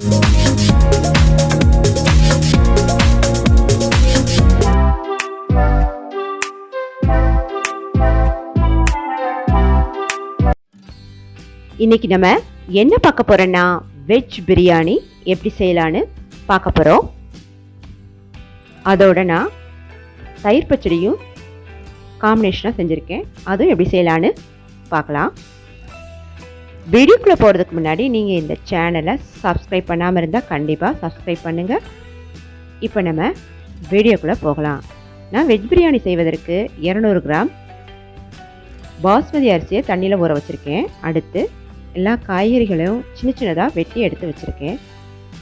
இன்னைக்கு நம்ம என்ன பார்க்க போறோம்னா வெஜ் பிரியாணி எப்படி செய்யலான்னு பார்க்க போகிறோம் அதோட நான் தயிர் பச்சடியும் காம்பினேஷனாக செஞ்சுருக்கேன். அதுவும் எப்படி செய்யலான்னு பார்க்கலாம். வீடியோக்குள்ளே போகிறதுக்கு முன்னாடி நீங்கள் இந்த சேனலை சப்ஸ்கிரைப் பண்ணாமல் இருந்தால் கண்டிப்பாக சப்ஸ்கிரைப் பண்ணுங்கள் இப்போ நம்ம வீடியோக்குள்ளே போகலாம். நான் வெஜ் பிரியாணி செய்வதற்கு இரநூறு கிராம் பாஸ்மதி அரிசியை தண்ணியில் ஊற வச்சுருக்கேன். அடுத்து எல்லா காய்கறிகளையும் சின்ன சின்னதாக வெட்டி எடுத்து வச்சுருக்கேன்.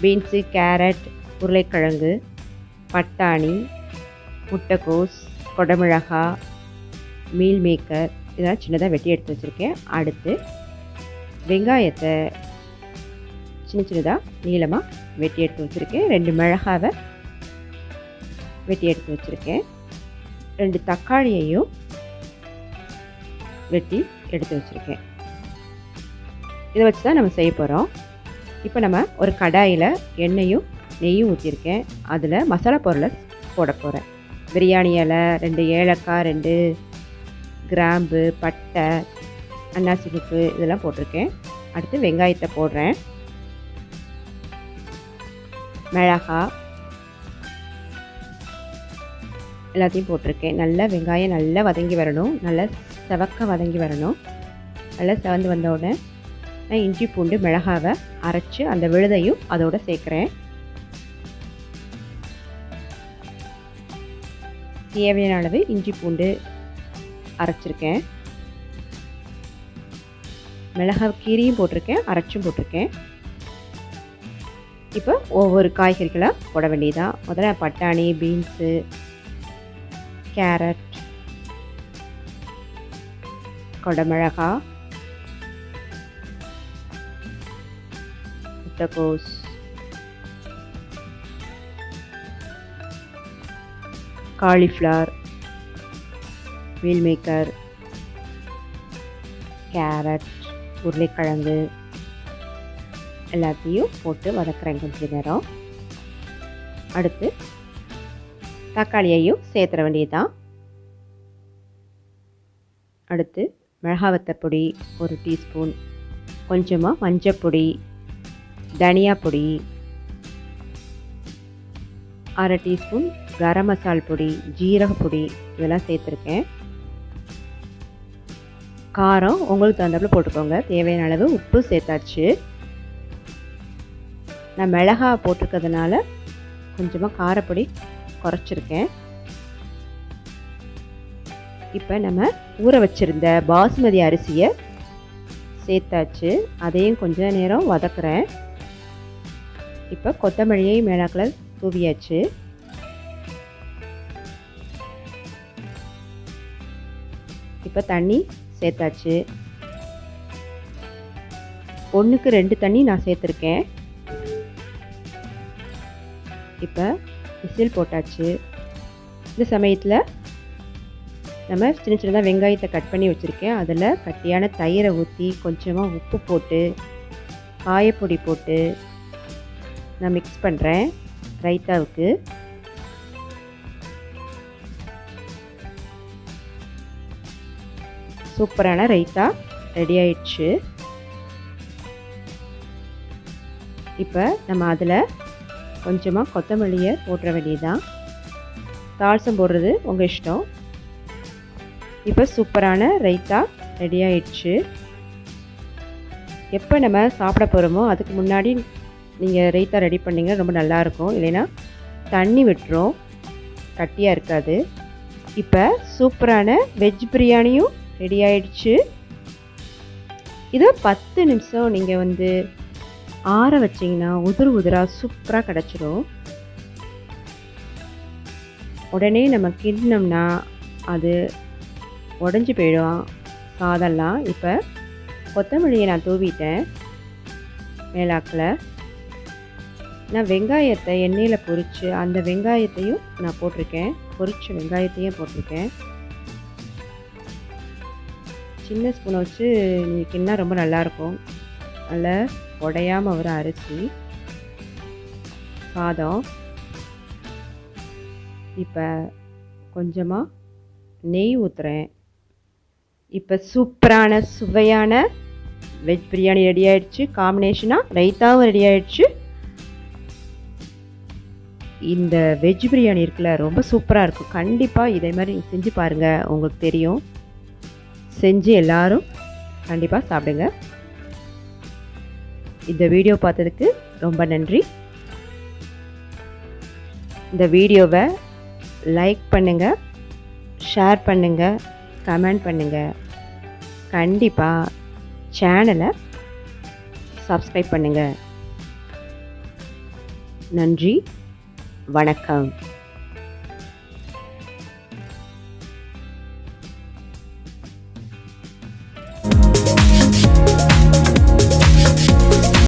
பீன்ஸு கேரட் உருளைக்கிழங்கு பட்டாணி முட்டைக்கோஸ் கொடமிளகா மீல் மேக்கர் இதெல்லாம் சின்னதாக வெட்டி எடுத்து வச்சுருக்கேன். அடுத்து வெங்காயத்தை சின்ன சின்னதாக நீளமாக வெட்டி எடுத்து வச்சுருக்கேன். ரெண்டு மிளகாவை வெட்டி எடுத்து வச்சுருக்கேன். ரெண்டு தக்காளியையும் வெட்டி எடுத்து வச்சுருக்கேன். இதை வச்சு தான் நம்ம செய்ய போகிறோம் இப்போ நம்ம ஒரு கடாயில் எண்ணெயும் நெய்யும் ஊற்றிருக்கேன் அதில் மசாலா பொருளை போட போகிறேன் பிரியாணி இலை ரெண்டு ஏலக்காய் ரெண்டு கிராம்பு பட்டை அன்னாசி முக்கு இதெல்லாம் போட்டிருக்கேன். அடுத்து வெங்காயத்தை போடுறேன். மிளகா. எல்லாத்தையும் போட்டிருக்கேன். நல்லா வெங்காயம் நல்லா வதங்கி வரணும். நல்லா செவக்க வதங்கி வரணும். நல்லா செவந்து வந்த உடனே நான் இஞ்சி பூண்டு மிளகாவை அரைச்சி அந்த விழுதையும் அதோட சேர்க்குறேன். தேவையான அளவு இஞ்சி பூண்டு அரைச்சிருக்கேன். மிளகா கீரியும் போட்டிருக்கேன் அரைச்சும் போட்டிருக்கேன். இப்போ ஒவ்வொரு காய்கறிகளாக போட வேண்டியதான் முதல்ல பட்டாணி பீன்ஸு கேரட் கொடமிளகா முட்டைக்கோஸ். காலிஃப்ளவர் மீல் மேக்கர் கேரட் உருளைக்கிழங்கு எல்லாத்தையும் போட்டு வதக்குறேன் கொஞ்ச நேரம். அடுத்து தக்காளியையும் சேர்த்துற வேண்டியதுதான். அடுத்து மிளகாவத்தப் பொடி ஒரு டீஸ்பூன் கொஞ்சமாக மஞ்சப்பொடி தனியா பொடி அரை டீஸ்பூன் கரம் மசால் பொடி ஜீரக பொடி இதெல்லாம் சேர்த்துருக்கேன். காரம் உங்களுக்கு தகுந்தப்பில் போட்டுக்கோங்க. தேவையான அளவு உப்பு சேர்த்தாச்சு. நான் மிளகா போட்டிருக்கிறதுனால கொஞ்சமாக காரப்பொடி குறைச்சிருக்கேன். இப்போ நம்ம ஊற வச்சுருந்த பாசுமதி அரிசியை சேர்த்தாச்சு. அதையும் கொஞ்ச நேரம் வதக்குறேன். இப்போ கொத்தமல்லியை மேலாக்கில் தூவியாச்சு. இப்போ தண்ணி சேர்த்தாச்சு. ஒன்றுக்கு ரெண்டு தண்ணி நான் சேர்த்துருக்கேன். இப்போ விசில் போட்டாச்சு. இந்த சமயத்தில் நம்ம சின்ன சின்னதாக வெங்காயத்தை கட் பண்ணி வச்சுருக்கேன். அதில் கட்டியான தயிரை ஊற்றி கொஞ்சமாக உப்பு போட்டு காயப்பொடி போட்டு நான் மிக்ஸ் பண்ணுறேன் ரைத்தாவுக்கு. சூப்பரான ரைத்தா ரெடி ஆயிடுச்சு. இப்போ நம்ம அதில் கொஞ்சமாக கொத்தமல்லியை போட்டுற வேண்டியதுதான். தாளசம் போடுறது உங்கள் இஷ்டம். இப்போ சூப்பரான ரைத்தா ரெடி ஆயிடுச்சு. எப்போ நம்ம சாப்பிட போகிறோமோ அதுக்கு முன்னாடி நீங்கள் ரைத்தா ரெடி பண்ணிங்க ரொம்ப நல்லாயிருக்கும் இல்லைன்னா தண்ணி விட்டுரும். கட்டியாக இருக்காது. இப்போ சூப்பரான வெஜ் பிரியாணியும் ரெடி ஆயிடுச்சு. இதை பத்து நிமிஷம் நீங்கள் வந்து ஆற வச்சிங்கன்னா உதிர் உதிராக சூப்பராக கிடச்சிரும். உடனே நம்ம கிண்டினோம்னா அது உடஞ்சி போயிடும். சாதம்லாம். இப்போ கொத்தமல்லியை நான் தூவிட்டேன். மேலாக்கில். நான் வெங்காயத்தை எண்ணெயில் பொரித்து அந்த வெங்காயத்தையும் நான் போட்டிருக்கேன். பொரிச்ச வெங்காயத்தையும் போட்டிருக்கேன். சின்ன ஸ்பூனை வச்சு நீங்கள் கிண்ணா ரொம்ப நல்லாயிருக்கும். நல்லா உடையாமல் வர அரிசி சாதம். இப்போ கொஞ்சமாக நெய் ஊற்றுறேன் இப்போ சூப்பரான சுவையான வெஜ் பிரியாணி ரெடி ஆயிடுச்சு. காம்பினேஷனாக ரைத்தாவும் ரெடி ஆயிடுச்சு. இந்த வெஜ் பிரியாணி இருக்குல்ல ரொம்ப சூப்பராக இருக்கும். கண்டிப்பாக இதே மாதிரி செஞ்சு பாருங்கள் உங்களுக்கு தெரியும். செஞ்சு எல்லாரும் கண்டிப்பாக சாப்பிடுங்க. இந்த வீடியோ பார்த்ததுக்கு ரொம்ப நன்றி. இந்த வீடியோவை லைக் பண்ணுங்கள் ஷேர் பண்ணுங்கள் கமெண்ட் பண்ணுங்கள் கண்டிப்பாக சேனலை சப்ஸ்கிரைப் பண்ணுங்கள் நன்றி வணக்கம்.